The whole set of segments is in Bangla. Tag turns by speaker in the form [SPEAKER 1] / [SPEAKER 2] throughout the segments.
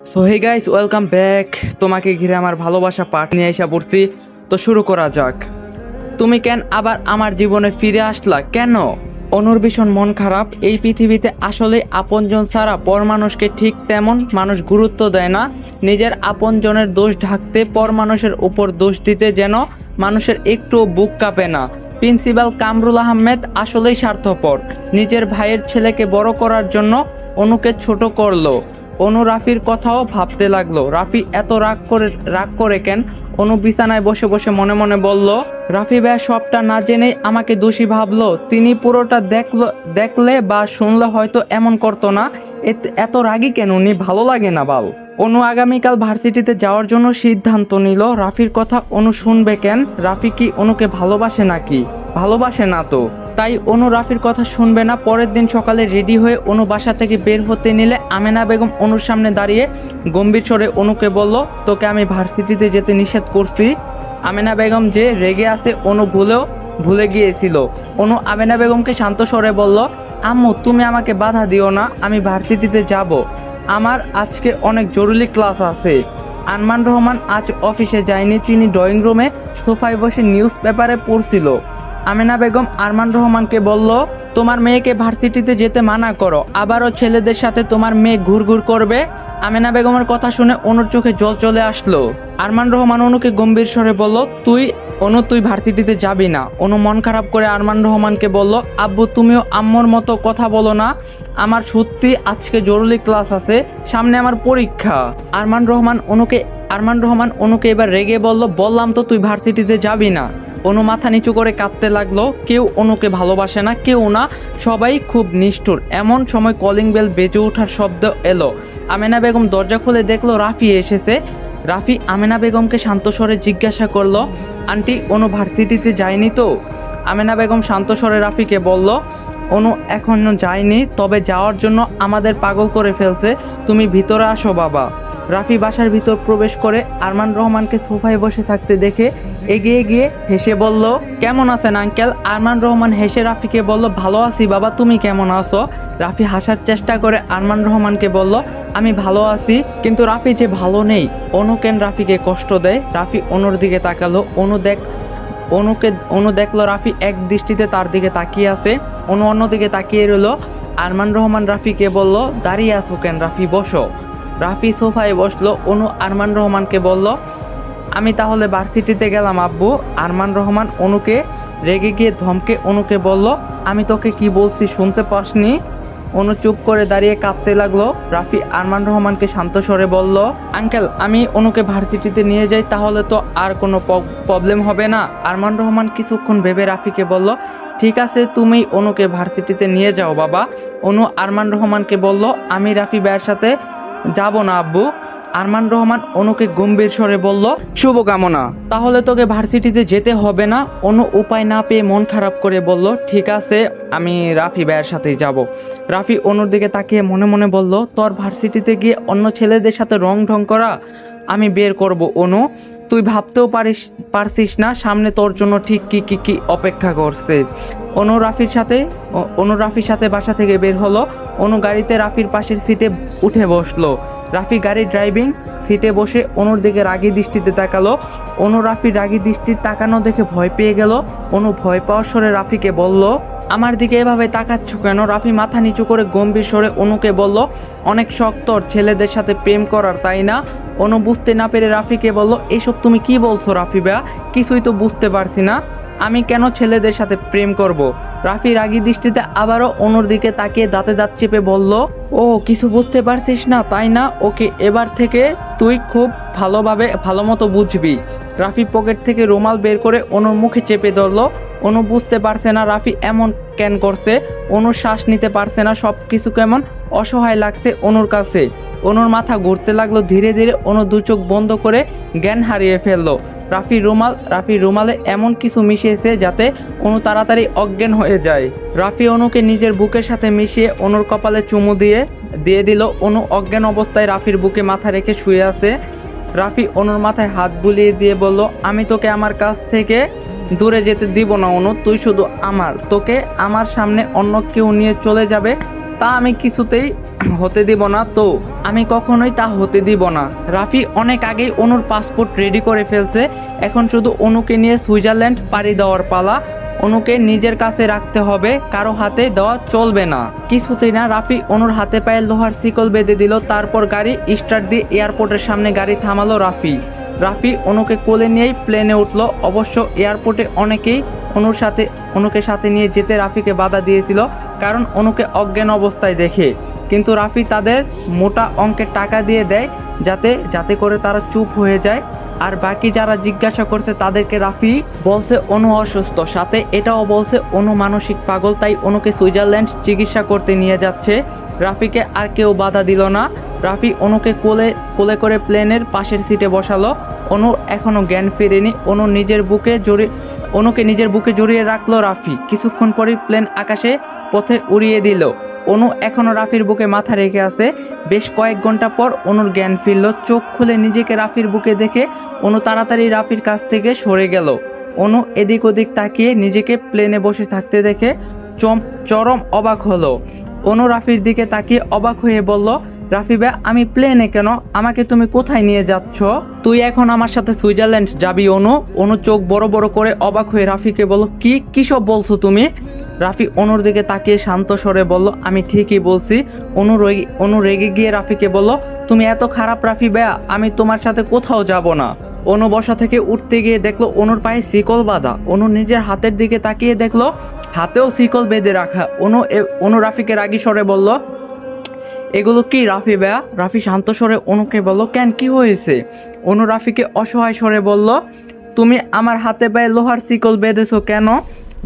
[SPEAKER 1] So hey guys welcome back তোমাকে ঘিরে আমার ভালোবাসা পাঠ নিয়ে এসে পড়ছি। তো শুরু করা যাক। তুমি কেন আবার আমার জীবনে ফিরে আসলা? কেন? অনুর ভীষণ মন খারাপ। এই পৃথিবীতে আসলে আপনজন ছাড়া পর মানুষকে ঠিক তেমন মানুষ গুরুত্ব দেয় না। নিজের আপনজনের দোষ ঢাকতে পর মানুষের উপর দোষ দিতে যেন মানুষের একটুও বুক কাঁপে না। প্রিন্সিপাল কামরুল আহমেদ আসলেই স্বার্থপর। নিজের ভাইয়ের ছেলেকে বড় করার জন্য অনুকে ছোট করল। অনু রাফির কথাও ভাবতে লাগল। রাফি এত রাগ করে রাগ করে কেন? অনু বিছানায় বসে বসে মনে মনে বলল, রাফি ভাই, সবটা না জেনেই আমাকে দোষী ভাবলো। তিনি পুরোটা দেখল, দেখলে বা শুনলে হয়তো এমন করতো না। এত- রাগি কেন? উনি ভালো লাগে না বাল। অনু আগামীকাল ভার্সিটিতে যাওয়ার জন্য সিদ্ধান্ত নিল। রাফির কথা অনু শুনবে কেন? রাফি কি অনুকে ভালোবাসে নাকি? ভালোবাসে না তো। তাই অনু রাফির কথা শুনবে না। পরের দিন সকালে রেডি হয়ে অনু বাসা থেকে বের হতে নিলে আমেনা বেগম অনুর সামনে দাঁড়িয়ে গম্ভীর স্বরে অনুকে বলল, তোকে আমি ভার্সিটিতে যেতে নিষেধ করছি। আমেনা বেগম যে রেগে আছে, অনু ভুলেও ভুলে গিয়েছিল। অনু আমেনা বেগমকে শান্ত স্বরে বলল, আম্মু, তুমি আমাকে বাধা দিও না। আমি ভার্সিটিতে যাব। আমার আজকে অনেক জরুরি ক্লাস আছে। আনমান রহমান আজ অফিসে যায়নি, তিনি ড্রয়িং রুমে সোফায় বসে নিউজ পেপারে পড়ছিল। আমেনা বেগম আরমান রহমানকে বলল, তোমার মেয়েকে ভার্সিটিতে যেতে মানা করো, আবারও ছেলেদের সাথে তোমার মেয়ে ঘুরঘুর করবে? আমেনা বেগমের কথা শুনে অনুর চোখে জল চলে আসলো। আরমান রহমান অনুকে গম্ভীর স্বরে বলল, তুই অনু, তুই ভার্সিটিতে যাবি না। অনু মন খারাপ করে আরমান রহমানকে বলল, আব্বু, তুমিও আম্মুর মতো কথা বলো না। আমার সত্যি আজকে জরুরি ক্লাস আছে, সামনে আমার পরীক্ষা। আরমান রহমান অনুকে, আরমান রহমান অনুকে এবার রেগে বলল, বললাম তো তুই ভার্সিটিতে যাবি না। অনু মাথা নিচু করে কাঁদতে লাগল, কেউ অনুকে ভালোবাসে না, কেউ না, সবাই খুব নিষ্ঠুর। এমন সময় কলিং বেল বেজে ওঠার শব্দ এলো। আমেনা বেগম দরজা খুলে দেখল রাফি এসেছে। রাফি আমেনা বেগমকে শান্ত স্বরে জিজ্ঞাসা করল, আন্টি, অনু ভার্সিটিতে যায়নি তো? আমেনা বেগম শান্ত স্বরে রাফিকে বলল, অনু এখনও যায়নি, তবে যাওয়ার জন্য আমাদের পাগল করে ফেলছে। তুমি ভিতরে আসো, বাবা। রাফি বাসার ভিতর প্রবেশ করে আরমান রহমানকে সোফায় বসে থাকতে দেখে এগিয়ে গিয়ে হেসে বলল, কেমন আছেন, আঙ্কেল? আরমান রহমান হেসে রাফিকে বলল, ভালো আছি, বাবা। তুমি কেমন আছো? রাফি হাসার চেষ্টা করে আরমান রহমানকে বলল আমি ভালো আছি, কিন্তু রাফি যে ভালো নেই। অনু কেন রাফিকে কষ্ট দেয়? রাফি অনুর দিকে তাকালো। অনু দেখ, অনুকে, অনু দেখল রাফি এক দৃষ্টিতে তার দিকে তাকিয়ে আছে। অনু অন্যদিকে তাকিয়ে রইল। আরমান রহমান রাফিকে বলল, দাঁড়িয়ে আছো কেন রাফি? বসো। রাফি সোফায় বসল। অনু আরমান রহমানকে বলল, আমি তাহলে ভার্সিটিতে গেলাম, আব্বু। আরমান রহমান অনুকে রেগে গিয়ে ধমকে, অনুকে বলল, আমি তোকে কি বলছি শুনতে পাসনি? অনু চুপ করে দাঁড়িয়ে কাঁদতে লাগল। রাফি আরমান রহমানকে শান্ত স্বরে বলল, আঙ্কেল, আমি অনুকে ভার্সিটিতে নিয়ে যাই, তাহলে তো আর কোনো প্রবলেম হবে না। আরমান রহমান কিছুক্ষণ ভেবে রাফিকে বলল, ঠিক আছে, তুমি অনুকে ভার্সিটিতে নিয়ে যাও, বাবা। অনু আরমান রহমানকে বলল, আমি রাফি ব্যার সাথে যাব না, আব্বু। আরমান রহমান অনুকে গম্ভীর স্বরে বলল শুভকামনা। তাহলে তোকে ভার্সিটিতে যেতে হবে না? অনু উপায় না পেয়ে মন খারাপ করে বলল ঠিক আছে আমি রাফি ভাইয়ের সাথেই যাব। রাফি অনুর দিকে তাকিয়ে মনে মনে বলল তোর ভার্সিটিতে গিয়ে অন্য ছেলেদের সাথে রং ঢং করা? আমি বের করব অনু। তুই ভাবতেও পারিস পারছিস না সামনে তোর জন্য ঠিক কি কি কি অপেক্ষা করছে। অনু রাফির সাথে অনু রাফির সাথে বাসা থেকে বের হলো। অনু গাড়িতে রাফির পাশের সিটে উঠে বসল। রাফি গাড়ি ড্রাইভিং সিটে বসে অনুর দিকে রাগী দৃষ্টিতে তাকালো। অনু রাফি রাগী দৃষ্টির তাকানো দেখে ভয় পেয়ে গেল। অনু ভয় পাওয়ার স্বরে রাফিকে বলল, আমার দিকে এভাবে তাকাচ্ছ কেন? রাফি মাথা নিচু করে গম্ভীর স্বরে অনুকে বলল, অনেক শক্ত ছেলেদের সাথে প্রেম করার, তাই না? অনু বুঝতে না পেরে রাফিকে বলল, এসব তুমি কি বলছো রাফি ভাইয়া কিছুই তো বুঝতে পারছি না। আমি কেন ছেলেদের সাথে প্রেম করব। রাফি রাগী দৃষ্টিতে আবারও অনুর দিকে তাকিয়ে দাঁতে দাঁত চেপে বলল, ও, কিছু বুঝতে পারছিস না, তাই না? ওকে এবার থেকে তুই খুব ভালোভাবে ভালো মতো বুঝবি। রাফি পকেট থেকে রুমাল বের করে অনুর মুখে চেপে ধরলো। অনু বুঝতে পারছে না রাফি এমন কেন করছে। অনুর শ্বাস নিতে পারছে না সব কিছু কেমন অসহায় লাগছে অনুর কাছে। অনুর মাথা ঘুরতে লাগল, ধীরে ধীরে অনু দু চোখ বন্ধ করে জ্ঞান হারিয়ে ফেলল। রাফি রুমাল, রাফি রুমালে এমন কিছু মিশিয়েছে যাতে অনু তাড়াতাড়ি অজ্ঞান হয়ে যায়। রাফি অনুকে নিজের বুকের সাথে মিশিয়ে অনুর কপালে চুমু দিয়ে দিয়ে দিল, অনু অজ্ঞান অবস্থায় রাফির বুকে মাথা রেখে শুয়ে আছে। রাফি অনুর মাথায় হাত বুলিয়ে দিয়ে বলল, আমি তোকে আমার কাছ থেকে দূরে যেতে দিব না অনু, তুই শুধু আমার, তোকে আমার সামনে অন্য কেউ নিয়ে চলে যাবে তা আমি কিছুতেই হতে দিব না। তো আমি কখনোই তা হতে দিব না। রাফি অনেক আগেই অনুর পাসপোর্ট রেডি করে ফেলছে। এখন শুধু অনুকে নিয়ে সুইজারল্যান্ড পাড়ি দেওয়ার পালা। অনুকে নিজের কাছে রাখতে হবে। কারও হাতে দেওয়া চলবে না। কিছুতেই না, রাফি অনুর হাতে পায়ে লোহার শিকল বেঁধে দিল। তারপর গাড়ি স্টার্ট দিয়ে এয়ারপোর্টের সামনে গাড়ি থামালো রাফি। রাফি অনুকে কোলে নিয়েই প্লেনে উঠল। অবশ্য এয়ারপোর্টে অনেকেই অনুর সাথে অনুকে সাথে নিয়ে যেতে রাফিকে বাধা দিয়েছিল, কারণ অনুকে অজ্ঞান অবস্থায় দেখে। কিন্তু রাফি তাদের মোটা অঙ্কের টাকা দিয়ে দেয়, যাতে যাতে করে তারা চুপ হয়ে যায়। আর বাকি যারা জিজ্ঞাসা করছে তাদেরকে রাফি বলছে, অনু অসুস্থ। সাথে এটাও বলছে, অনু মানসিক পাগল। তাই অনুকে সুইজারল্যান্ড চিকিৎসা করতে নিয়ে যাচ্ছে। রাফিকে আর কেউ বাধা দিল না। রাফি অনুকে কোলে কোলে করে প্লেনের পাশের সিটে বসালো। অনু এখনও জ্ঞান ফেরেনি। অনু নিজের বুকে জড়িয়ে অনুকে নিজের বুকে জড়িয়ে রাখল রাফি। কিছুক্ষণ পরই প্লেন আকাশে পথে উড়িয়ে দিল। অনু এখনও রাফির বুকে মাথা রেখে আছে। বেশ কয়েক ঘণ্টা পর অনুর জ্ঞান ফিরল। চোখ খুলে নিজেকে রাফির বুকে দেখে অনু তাড়াতাড়ি রাফির কাছ থেকে সরে গেল। অনু এদিক ওদিক তাকিয়ে নিজেকে প্লেনে বসে থাকতে দেখে চম, চরম অবাক হলো। অনু রাফির দিকে তাকিয়ে অবাক হয়ে বলল রাফি ভাই আমি প্লেনে কেন? আমাকে তুমি কোথায় নিয়ে যাচ্ছ? তুই এখন আমার সাথে সুইজারল্যান্ড যাবি, অনু। অনু চোখ বড় বড় করে অবাক হয়ে রাফিকে বলল, কি, কী সব বলছো তুমি? রাফি অনুর দিকে তাকিয়ে শান্ত স্বরে বলল, আমি ঠিকই বলছি। অনু রেগে অনু রেগে গিয়ে রাফিকে বলল, তুমি এত খারাপ রাফি, বেয়া। আমি তোমার সাথে কোথাও যাব না। অনু বসা থেকে উঠতে গিয়ে দেখল অনুর পায়ে শিকল বাঁধা। অনু নিজের হাতের দিকে তাকিয়ে দেখল, হাতেও শিকল বেঁধে রাখা। অনু অনু রাফিকে রাগি স্বরে বলল, এগুলো কি রাফি বেয়া? রাফি শান্ত স্বরে অনুকে বলল, কেন, কি হয়েছে? অনু রাফিকে অসহায় স্বরে বলল, তুমি আমার হাতে পায়ে লোহার শিকল বেঁধেছো কেন?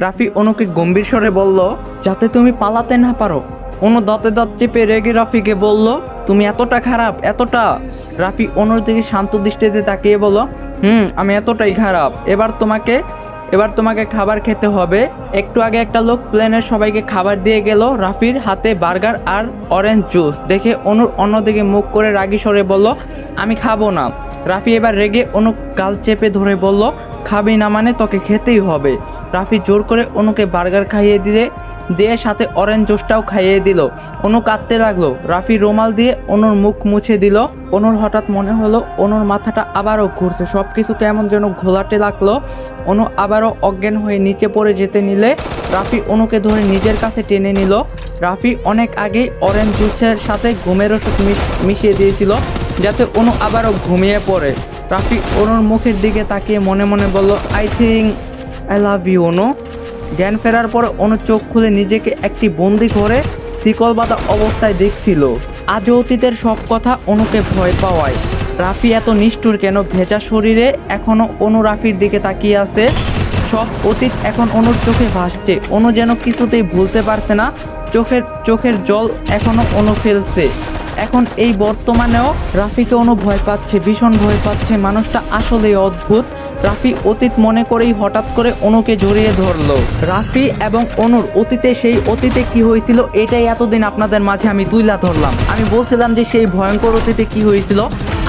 [SPEAKER 1] রাফি অনুকে গম্ভীর স্বরে বলল, যাতে তুমি পালাতে না পারো। অনু দাঁতে দাঁত চেপে রেগে রাফিকে বলল, তুমি এতটা খারাপ, এতটা রাফি অনুর দিকে শান্ত দৃষ্টিতে তাকিয়ে বলল, হুম, আমি এতটাই খারাপ। এবার তোমাকে এবার তোমাকে খাবার খেতে হবে। একটু আগে একটা লোক প্লেনের সবাইকে খাবার দিয়ে গেল, রাফির হাতে বার্গার আর অরেঞ্জ জুস। দেখে অনুর অন্যদিকে মুখ করে রাগি সরে বলল, আমি খাব না। রাফি এবার রেগে অনু গাল চেপে ধরে বলল, খাবি না মানে তোকে খেতেই হবে। রাফি জোর করে অনুকে বার্গার খাইয়ে দিলে দিয়ে সাথে অরেঞ্জ জুসটাও খাইয়ে দিল। অনু কাঁদতে লাগল। রাফি রুমাল দিয়ে অনুর মুখ মুছে দিল। অনুর হঠাৎ মনে হলো, অনুর মাথাটা আবারও ঘুরছে। সব কিছু কেমন যেন ঘোলাটে লাগল। অনু আবারও অজ্ঞান হয়ে নিচে পড়ে যেতে নিলে রাফি অনুকে ধরে নিজের কাছে টেনে নিল। রাফি অনেক আগেই অরেঞ্জ জুসের সাথে ঘুমের ওষুধ মিশ- মিশিয়ে দিয়েছিল, যাতে অনু আবারও ঘুমিয়ে পড়ে। রাফি অনুর মুখের দিকে তাকিয়ে মনে মনে বলল I think I love you Anu. জ্ঞান ফেরার পর অনু চোখ খুলে নিজেকে একটি বন্দি করে শিকল বাঁধা অবস্থায় দেখছিল। আজ অতীতের সব কথা অনুকে ভয় পাওয়ায়। রাফি এত নিষ্ঠুর কেন? ভেজা শরীরে এখনও অনু রাফির দিকে তাকিয়ে আছে। সব অতীত এখন অনুর চোখে ভাসছে। অনু যেন কিছুতেই ভুলতে পারছে না। চোখের চোখের জল এখনও অনু ফেলছে। এখন এই বর্তমানেও রাফিকে অনু ভয় পাচ্ছে, ভীষণ ভয় পাচ্ছে। মানুষটা আসলেই অদ্ভুত। রাফি অতীত মনে করেই হঠাৎ করে অনুকে জড়িয়ে ধরলো। রাফি এবং অনুর অতীতে সেই অতীতে কি হয়েছিল, এটাই এতদিন আপনাদের মাঝে আমি তুইলা ধরলাম। আমি বলছিলাম যে সেই ভয়ঙ্কর অতীতে কি হয়েছিল,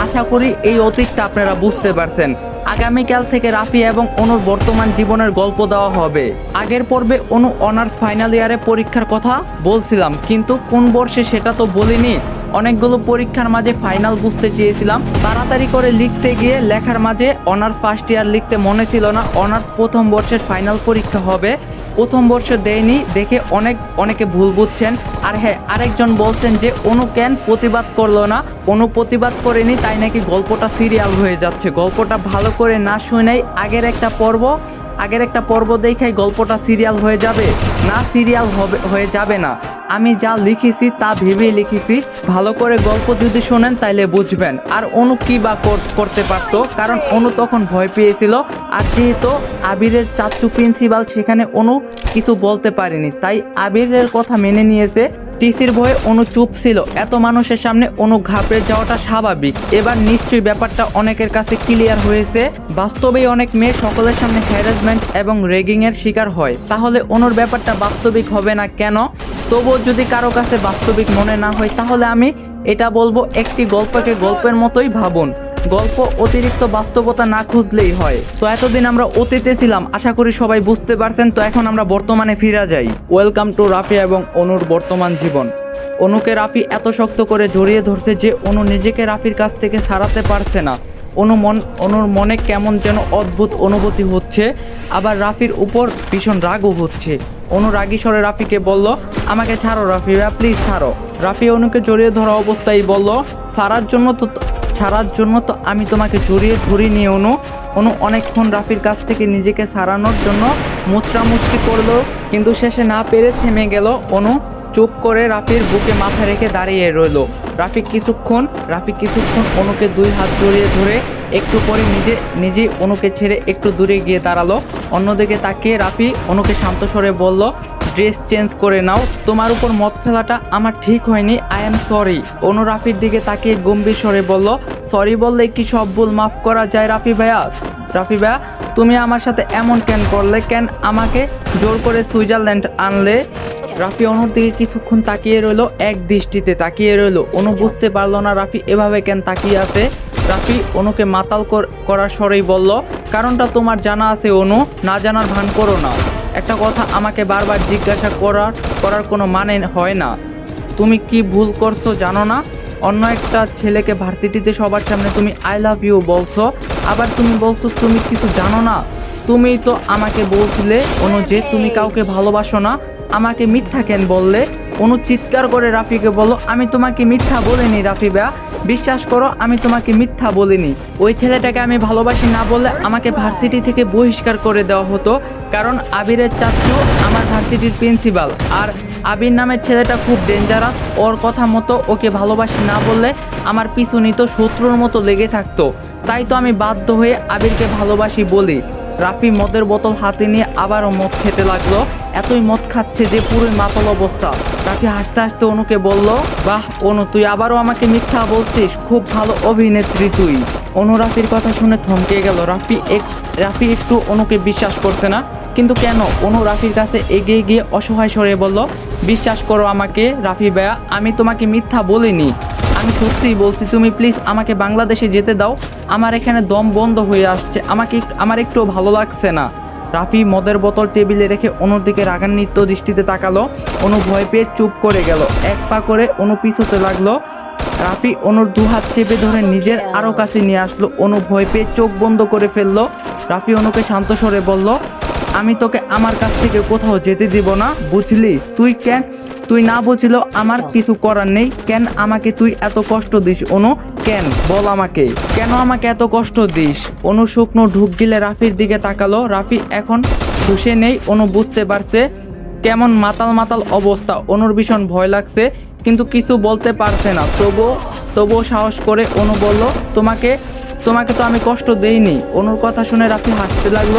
[SPEAKER 1] আশা করি এই অতীতটা আপনারা বুঝতে পারছেন। আগামীকাল থেকে রাফি এবং অনুর বর্তমান জীবনের গল্প দেওয়া হবে। আগের পর্বে অনু অনার্স ফাইনাল ইয়ারে পরীক্ষার কথা বলছিলাম, কিন্তু কোন বর্ষে সেটা তো বলিনি। অনেকগুলো পরীক্ষার মাঝে ফাইনাল বুঝতে চেয়েছিলাম। তাড়াতাড়ি করে লিখতে গিয়ে লেখার মাঝে অনার্স ফার্স্ট ইয়ার লিখতে মনে ছিল না। অনার্স প্রথম বর্ষের ফাইনাল পরীক্ষা হবে। প্রথম বর্ষ দেয়নি, দেখে অনেক, অনেকে ভুল বুঝছেন। আর হ্যাঁ আরেকজন বলছেন যে, অনু কেন প্রতিবাদ করল না? অনু প্রতিবাদ করেনি, তাই নাকি গল্পটা সিরিয়াল হয়ে যাচ্ছে। গল্পটা ভালো করে না শুনেই আগের একটা পর্ব আগের একটা পর্ব দেখাই গল্পটা সিরিয়াল হয়ে যাবে। না সিরিয়াল হবে, হয়ে যাবে না। আমি যা লিখেছি তা ভেবেই লিখেছি। ভালো করে গল্প যদি শোনেন তাইলে বুঝবেন। আর অনু কি বা করতে পারতো? কারণ অনু তখন ভয় পেয়েছিল। আর যেহেতু আবিরের চাচু প্রিন্সিপাল সেখানে অনু কিছু বলতে পারেনি। তাই আবিরের কথা মেনে নিয়েছে। টিসির ভয়ে অনু চুপ ছিল। এত মানুষের সামনে অনু ঘাবড়ে যাওয়াটা স্বাভাবিক। এবার নিশ্চয়ই ব্যাপারটা অনেকের কাছে ক্লিয়ার হয়েছে। বাস্তবেই অনেক মেয়ে সকলের সামনে হ্যারাসমেন্ট এবং রেগিং এর শিকার হয়। তাহলে অনুর ব্যাপারটা বাস্তবিক হবে না কেন? তবুও যদি কারও কাছে বাস্তবিক মনে না হয়, তাহলে আমি এটা বলব, একটি গল্পকে গল্পের মতোই ভাবুন। গল্প অতিরিক্ত বাস্তবতা না খুঁজলেই হয়। তো এতদিন আমরা অতীতে ছিলাম, আশা করি সবাই বুঝতে পারছেন, তো এখন আমরা বর্তমানে ফিরে যাই। ওয়েলকাম টু রাফি এবং অনুর বর্তমান জীবন। অনুকে রাফি এত শক্ত করে জড়িয়ে ধরছে যে অনু নিজেকে রাফির কাছ থেকে সারাতে পারছে না। অনু মন অনুর মনে কেমন যেন অদ্ভুত অনুভূতি হচ্ছে, আবার রাফির উপর ভীষণ রাগও হচ্ছে। অনু রাগী স্বরে রাফিকে বলল, আমাকে ছাড়ো রাফি প্লিজ ছাড়ো। রাফি অনুকে জড়িয়ে ধরা অবস্থায় বলল, ছাড়ার জন্য তো ছাড়ার জন্য তো আমি তোমাকে জড়িয়ে ধরি নিয়ে অনু। অনু অনেকক্ষণ রাফির কাছ থেকে নিজেকে সারানোর জন্য মুচড়ামুচড়ি করল, কিন্তু শেষে না পেরে থেমে গেল, অনু। চুপ করে রাফির বুকে মাথা রেখে দাঁড়িয়ে রইল। রাফি কিছুক্ষণ রাফি কিছুক্ষণ অনুকে দুই হাত জড়িয়ে ধরে একটু পরে নিজে, নিজেই অনুকে ছেড়ে একটু দূরে গিয়ে দাঁড়াল। অন্যদিকে তাকিয়ে রাফি অনুকে শান্ত স্বরে বলল ড্রেস চেঞ্জ করে নাও। তোমার উপর মদ ফেলাটা আমার ঠিক হয়নি। আই এম সরি অনু রাফির দিকে তাকিয়ে গম্ভীর স্বরে বলল সরি বললে কি সব ভুল মাফ করা যায় রাফি ভাইয়া? রাফি ভাইয়া, তুমি আমার সাথে এমন কেন করলে? কেন আমাকে জোর করে সুইজারল্যান্ড আনলে? রাফি অনুর দিকে কিছুক্ষণ তাকিয়ে রইল, এক দৃষ্টিতে তাকিয়ে রইল। অনু বুঝতে পারল না রাফি এভাবে কেন তাকিয়ে আছে। রাফি অনুকে মাতাল কর- করার স্বরেই বলল, কারণটা তোমার জানা আছে, অনু। না জানার ভান করো না। একটা কথা আমাকে বারবার জিজ্ঞাসা করার করার কোনো মানে হয় না। তুমি কি ভুল করছ জানো না? অন্য একটা ছেলেকে ভার্সিটিতে সবার সামনে তুমি আই লাভ ইউ বলছো। আবার তুমি বলছো, তুমি কিছু জানো না? তুমি তো আমাকে বলছিলে, অনু, যে তুমি কাউকে ভালোবাসো না, আমাকে মিথ্যা কেন বললে? অনু চিৎকার করে রাফিকে বলো, আমি তোমাকে মিথ্যা বলিনি রাফি ভাইয়া বিশ্বাস করো, আমি তোমাকে মিথ্যা বলিনি। ওই ছেলেটাকে আমি ভালোবাসি না বললে আমাকে ভার্সিটি থেকে বহিষ্কার করে দেওয়া হতো, কারণ আবিরের চাচু আমার ভার্সিটির প্রিন্সিপাল। আর আবির নামের ছেলেটা খুব ডেঞ্জারাস ওর কথা মতো ওকে ভালোবাসি না বললে আমার পিছু নিত শত্রুর মতো লেগে থাকতো। তাই তো আমি বাধ্য হয়ে আবিরকে ভালোবাসি বলি। রাফি মদের বোতল হাতে নিয়ে আবারও মদ খেতে লাগল। এতই মদ খাচ্ছে যে পুরোই মাতল অবস্থা। রাফি হাসতে হাসতে অনুকে বলল, বাহ, অনু, তুই আবারও আমাকে মিথ্যা বলছিস। খুব ভালো অভিনেত্রী তুই। অনু রাফির কথা শুনে থমকে গেল। রাফি এক, রাফি একটু অনুকে বিশ্বাস করছে না। কিন্তু কেন? অনু রাফির কাছে এগিয়ে গিয়ে অসহায় সরে বলল, বিশ্বাস করো আমাকে, রাফি ভাইয়া, আমি তোমাকে মিথ্যা বলিনি। আমি সত্যিই বলছি, তুমি প্লিজ আমাকে বাংলাদেশে যেতে দাও। আমার এখানে দম বন্ধ হয়ে আসছে। আমাকে আমার একটু ভালো লাগছে না। রাফি মদের বোতল টেবিলে রেখে অনুর দিকে রাগান্বিত দৃষ্টিতে তাকালো। অনু ভয় পেয়ে চুপ করে গেল। এক পা করে অনু পিছোতে লাগল। রাফি অনুর দু হাত চেপে ধরে নিজের আরও কাছে নিয়ে আসলো। অনু ভয় পেয়ে চোখ বন্ধ করে ফেলল। রাফি অনুকে শান্ত স্বরে বলল, আমি তোকে আমার কাছ থেকে কোথাও যেতে দিব না, বুঝলি? তুই কেন? তুই না বুঝলো আমার কিছু করার নেই। কেন আমাকে তুই এত কষ্ট দিস, অনু? কেন? বল আমাকে। কেন আমাকে এত কষ্ট দিস? অনু শুকনো ঢুক গিলে রাফির দিকে তাকালো। রাফি এখন হুশে নেই। অনু বুঝতে পারছে কেমন মাতাল মাতাল অবস্থা। অনুর ভীষণ ভয় লাগছে, কিন্তু কিছু বলতে পারছে না। তবুও তবুও সাহস করে অনু বলল, তোমাকে তোমাকে তো আমি কষ্ট দেইনি। অনুর কথা শুনে রাফি হাসতে লাগল।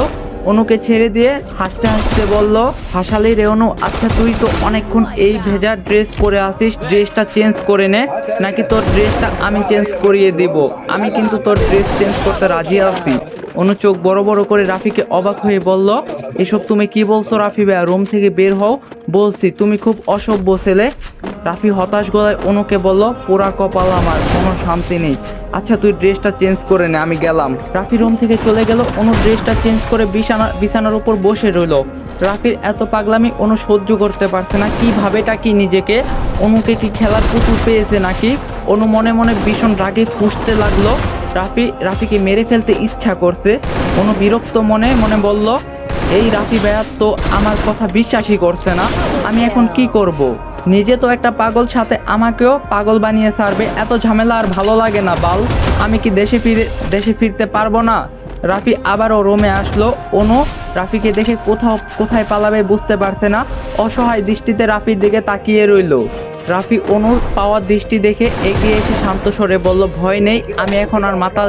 [SPEAKER 1] অনুকে ছেড়ে দিয়ে হাসতে হাসতে বলল, হাসালি রে অনু আচ্ছা তুই তো অনেকক্ষণ এই ভেজা ড্রেস পরে আসিস ড্রেসটা চেঞ্জ করে নে, নাকি তোর ড্রেসটা আমি চেঞ্জ করিয়ে দিব। আমি কিন্তু তোর ড্রেস চেঞ্জ করতে রাজি আছি। অনু চোখ বড় বড় করে রাফিকে অবাক হয়ে বলল, এসব তুমি কি বলছো রাফি ভাইয়া? রুম থেকে বের হও। বলছি, তুমি খুব অসভ্য ছেলে। রাফি হতাশ গলায় অনুকে বলল, পোড়া কপাল আমার, কোনো শান্তি নেই। আচ্ছা তুই ড্রেসটা চেঞ্জ করে নে, আমি গেলাম। রাফি রুম থেকে চলে গেল, অনু ড্রেসটা চেঞ্জ করে বিছানা বিছানার উপর বসে রইল। রাফির এত পাগলামি অনু সহ্য করতে পারছে না, কিভাবেটা কি নিজেকে? অনুকে কি খেলার পুতুল পেয়েছে নাকি? অনু মনে মনে ভীষণ রাগে ফুসতে লাগল। রাফি রাফিকে মেরে ফেলতে ইচ্ছা করছে। অনু বিরক্ত মনে মনে বলল, এই রাফি ভাইয়া তো আমার কথা বিশ্বাসই করছে না। আমি এখন কি করব। নিজে তো একটা পাগল সাথে আমাকেও পাগল বানিয়ে ছাড়বে, এত ঝামেলা আর ভালো লাগে না, বাল। আমি কি দেশে ফিরে, দেশে ফিরতে পারব না? রাফি আবারও রোমে আসলো। অনু, রাফিকে দেখে কোথাও, কোথায় পালাবে বুঝতে পারছে না। অসহায় দৃষ্টিতে রাফির দিকে তাকিয়ে রইল। রাফি, অনুর পাওয়ার দৃষ্টি দেখে এগিয়ে এসে শান্ত স্বরে বলল, ভয় নেই, আমি এখন আর মাতাল